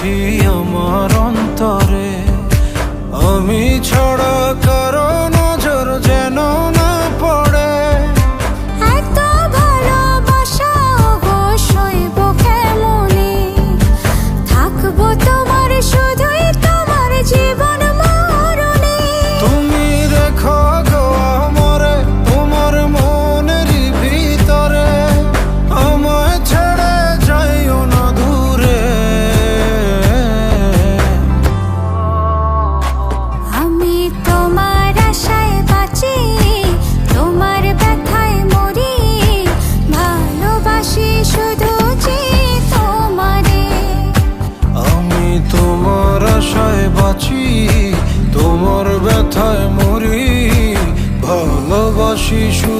রাখি আমার অন্তরে। আমি ছাড়া ভালোবাসি শুধু